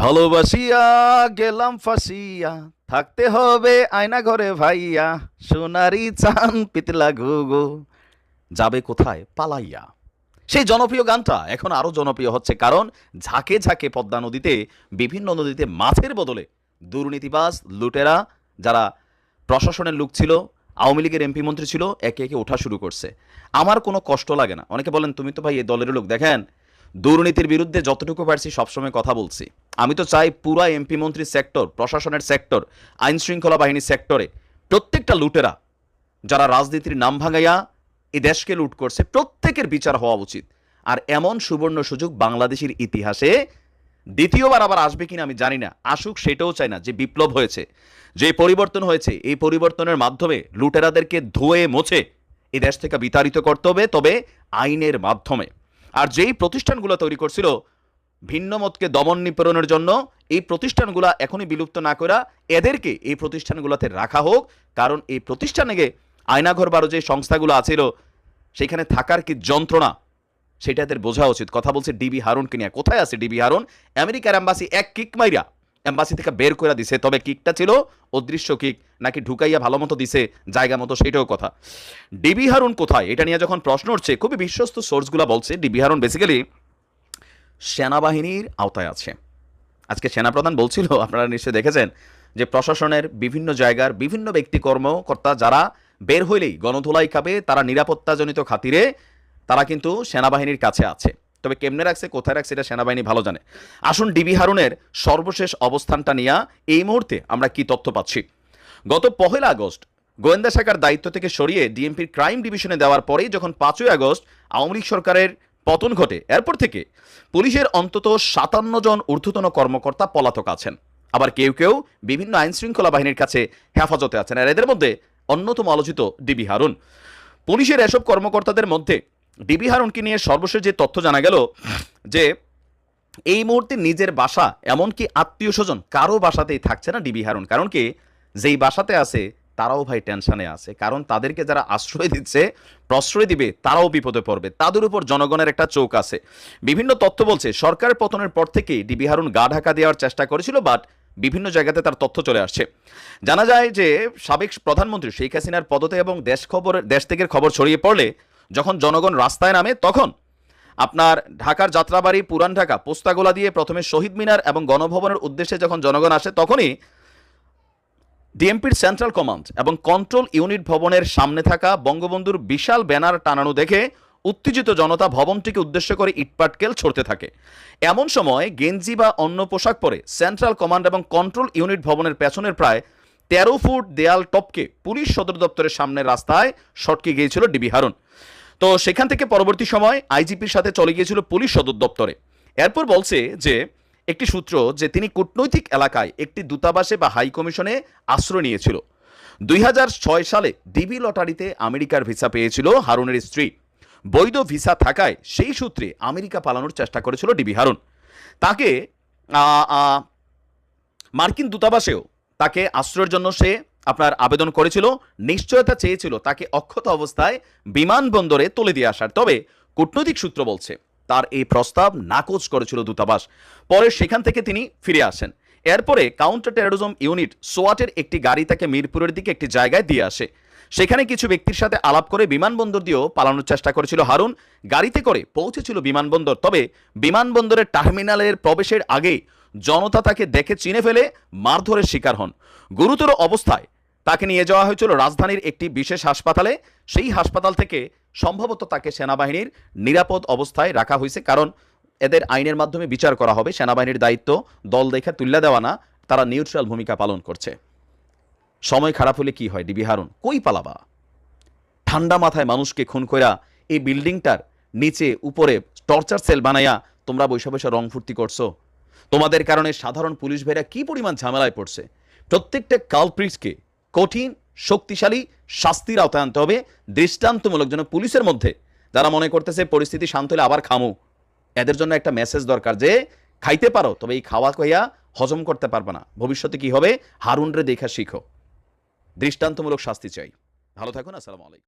ভালোবাসিয়া, গেলাম ফাঁসিয়া, থাকতে হবে আয়না ঘরে ভাইয়া, সোনারি চান পিতলা গুগু যাবে কোথায়? পালাইয়া। সেই জনপ্রিয় গানটা এখন আরও জনপ্রিয় হচ্ছে কারণ ঝাঁকে ঝাঁকে পদ্মা নদীতে, বিভিন্ন নদীতে মাছের বদলে দুর্নীতিবাজ লুটেরা, যারা প্রশাসনের লোক ছিল, আওয়ামী লীগের এমপি মন্ত্রী ছিল, একে একে ওঠা শুরু করছে। আমার কোনো কষ্ট লাগে না। অনেকে বলেন, তুমি তো ভাই এই দলের লোক। দেখেন দুর্নীতির বিরুদ্ধে যতটুকু পারছি সবসময় কথা বলছি। আমি তো চাই পুরা এমপি মন্ত্রী সেক্টর, প্রশাসনের সেক্টর আইন শৃঙ্খলা বাহিনীর সেক্টরে প্রত্যেকটা লুটেরা, যারা রাজনীতির নাম ভাঙাইয়া এই দেশকে লুট করছে, প্রত্যেকের বিচার হওয়া উচিত। আর এমন সুবর্ণ সুযোগ বাংলাদেশের ইতিহাসে দ্বিতীয়বার আবার আসবে কিনা আমি জানি না। আসুক, সেটাও চাই না যে বিপ্লব হয়েছে, যে পরিবর্তন হয়েছে, এই পরিবর্তনের মাধ্যমে লুটেরাদেরকে ধুয়ে মোছে এই দেশ থেকে বিতাড়িত করতে হবে, তবে আইনের মাধ্যমে। আর যেই প্রতিষ্ঠানগুলো তৈরি করছিল, ভিন্নমতকে দমন নিপীড়নের জন্য এই প্রতিষ্ঠানগুলো এখনই বিলুপ্ত না করা এদেরকে এই প্রতিষ্ঠানগুলোতে রাখা হোক, কারণ এই প্রতিষ্ঠানে আয়নাঘর বারো যে সংস্থাগুলো আছিল, সেখানে থাকার কি যন্ত্রণা? সেটা এদের বোঝা উচিত। কথা বলছে ডিবি হারুনকে নিয়ে। কোথায় আছে ডিবি হারুন? আমেরিকার অ্যাম্বাসি এক কিক মাইরা। অ্যাম্বাসি থেকে বের করে দিছে, তবে কিকটা ছিল? অদৃশ্য কিক, নাকি ঢুকাইয়া ভালো মতো দিছে, জায়গা মতো সেটাও কথা। ডিবি হারুন কোথায়? এটা নিয়ে যখন প্রশ্ন উঠছে, খুবই বিশ্বস্ত সোর্সগুলো বলছে, ডিবি হারুন বেসিক্যালি সেনাবাহিনীর আওতায় আছে। আজকে সেনাপ্রধান বলছিল, আপনারা নিশ্চয়ই দেখেছেন, যে প্রশাসনের বিভিন্ন জায়গার বিভিন্ন ব্যক্তি কর্মকর্তা যারা বের হইলেই গণধোলাই খাবে, তারা নিরাপত্তাজনিত খাতিরে তারা কিন্তু সেনাবাহিনীর কাছে আছে। তবে কেমনে রাখছে, কোথায় রাখছে এটা সেনাবাহিনী ভালো জানে। আসুন ডিবি হারুনের সর্বশেষ অবস্থানটা নিয়ে এই মুহূর্তে আমরা কি তথ্য পাচ্ছি। গত পহেলা আগস্ট গোয়েন্দা শাখার দায়িত্ব থেকে সরিয়ে ডিএমপির ক্রাইম ডিভিশনে দেওয়ার পরেই যখন পাঁচই আগস্ট আওয়ামী লীগ সরকারের পতন ঘটে, এরপর থেকে পুলিশের অন্তত সাতান্ন জন ঊর্ধ্বতন কর্মকর্তা পলাতক আছেন। আবার কেউ কেউ বিভিন্ন আইন শৃঙ্খলা বাহিনীর কাছে হেফাজতে আছেন। আর এদের মধ্যে অন্যতম আলোচিত ডিবি হারুন। পুলিশের এসব কর্মকর্তাদের মধ্যে ডিবি হারুনকে নিয়ে সর্বশেষ যে তথ্য জানা গেল, যে এই মুহূর্তে নিজের বাসা, এমনকি আত্মীয় স্বজন কারও বাসাতেই থাকছে না ডিবি হারুন। কারণ কি? যেই বাসাতে আছে, তারাও ভাই টেনশনে আছে। কারণ তাদেরকে যারা আশ্রয় দিচ্ছে, প্রশ্রয় দিবে, তারাও বিপদে পড়বে। তাদের উপর জনগণের একটা চোখ আছে। বিভিন্ন তথ্য বলছে সরকারের পতনের পর থেকেই ডিবি হারুন গা ঢাকা দেওয়ার চেষ্টা করেছিল, বাট বিভিন্ন জায়গাতে তার তথ্য চলে আসছে। জানা যায় যে, সাবেক প্রধানমন্ত্রী শেখ হাসিনার পদতে এবং দেশ খবর দেশ থেকে খবর ছড়িয়ে পড়লে যখন জনগণ রাস্তায় নামে, তখন আপনার ঢাকার যাত্রাবাড়ি, পুরান ঢাকা, পোস্তাগোলা দিয়ে প্রথমে শহীদ মিনার এবং গণভবনের উদ্দেশ্যে যখন জনগণ আসে, তখনই ডিএমপির সেন্ট্রাল কমান্ড এবং কন্ট্রোল ইউনিট ভবনের সামনে থাকা বঙ্গবন্ধুর বিশাল ব্যানার টানানো দেখে উত্তেজিত জনতা ভবনটিকে উদ্দেশ্য করে ইটপাটকেল ছড়তে থাকে। এমন সময় গেঞ্জি বা অন্য পোশাক পরে সেন্ট্রাল কমান্ড এবং কন্ট্রোল ইউনিট ভবনের পেছনের প্রায় তেরো ফুট দেয়াল টপকে পুলিশ সদর দপ্তরের সামনের রাস্তায় সটকে গিয়েছিল ডিবি হারুন। তো সেখান থেকে পরবর্তী সময় আইজিপির সাথে চলে গিয়েছিল পুলিশ সদর দপ্তরে। এরপর বলছে যে, একটি সূত্র যে তিনি কূটনৈতিক এলাকায় একটি দূতাবাসে বা হাই কমিশনে আশ্রয় নিয়েছিল। দুই ছয় সালে ডিবি লটারিতে আমেরিকার ভিসা পেয়েছিল হারুনের স্ত্রী। বৈধ ভিসা থাকায় সেই সূত্রে আমেরিকা পালানোর চেষ্টা করেছিল ডিবি হারুন। তাকে মার্কিন দূতাবাসেও তাকে আশ্রয়ের জন্য সে আপনার আবেদন করেছিল, নিশ্চয়তা চেয়েছিল তাকে অক্ষত অবস্থায় বিমানবন্দরে তুলে দিয়ে আসার। তবে কূটনৈতিক সূত্র বলছে, তার এই প্রস্তাব নাকচ করেছিল দূতাবাস। পরে সেখান থেকে তিনি ফিরে আসেন। এরপরে কাউন্টার টেরোরিজম ইউনিট সোয়াটের একটি গাড়ি তাকে মিরপুরের দিকে একটি জায়গায় দিয়ে আসে। সেখানে কিছু ব্যক্তির সাথে আলাপ করে বিমানবন্দর দিয়েও পালানোর চেষ্টা করেছিল হারুন। গাড়িতে করে পৌঁছেছিল বিমানবন্দর, তবে বিমানবন্দরের টার্মিনালের প্রবেশের আগে জনতা তাকে দেখে চিনে ফেলে মারধরের শিকার হন। গুরুতর অবস্থায় তাকে নিয়ে যাওয়া হয়েছিল রাজধানীর একটি বিশেষ হাসপাতালে। সেই হাসপাতাল থেকে সম্ভবত তাকে সেনাবাহিনীর নিরাপদ অবস্থায় রাখা হয়েছে, কারণ এদের আইনের মাধ্যমে বিচার করা হবে। সেনাবাহিনীর দায়িত্ব দল দেখে তুল্লা দেওয়া না, তারা নিউট্রাল ভূমিকা পালন করছে। সময় খারাপ হলে কি হয়? ডিবি হারুন, কই পালাবা? ঠান্ডা মাথায় মানুষকে খুন কইরা এই বিল্ডিংটার নিচে উপরে টর্চার সেল বানাইয়া তোমরা বৈশা বৈশা রং ফুর্তি করছ। তোমাদের কারণে সাধারণ পুলিশ ভাইরা কি পরিমাণ ঝামেলায় পড়ছে? প্রত্যেকটা কালপ্রিটসকে কঠিন, শক্তিশালী শাস্তির আওতায় আনতে হবে, দৃষ্টান্তমূলক যেন পুলিশের মধ্যে যারা মনে করতেছে পরিস্থিতি শান্ত হলে আবার খামু। এদের জন্য একটা মেসেজ দরকার যে, খাইতে পারো, তবে এই খাওয়া কইয়া হজম করতে পারবে না। ভবিষ্যতে কি হবে? হারুন রে দেখা শিখো। দৃষ্টান্তমূলক শাস্তি চাই। ভালো থাকুন আসসালামু আলাইকুম।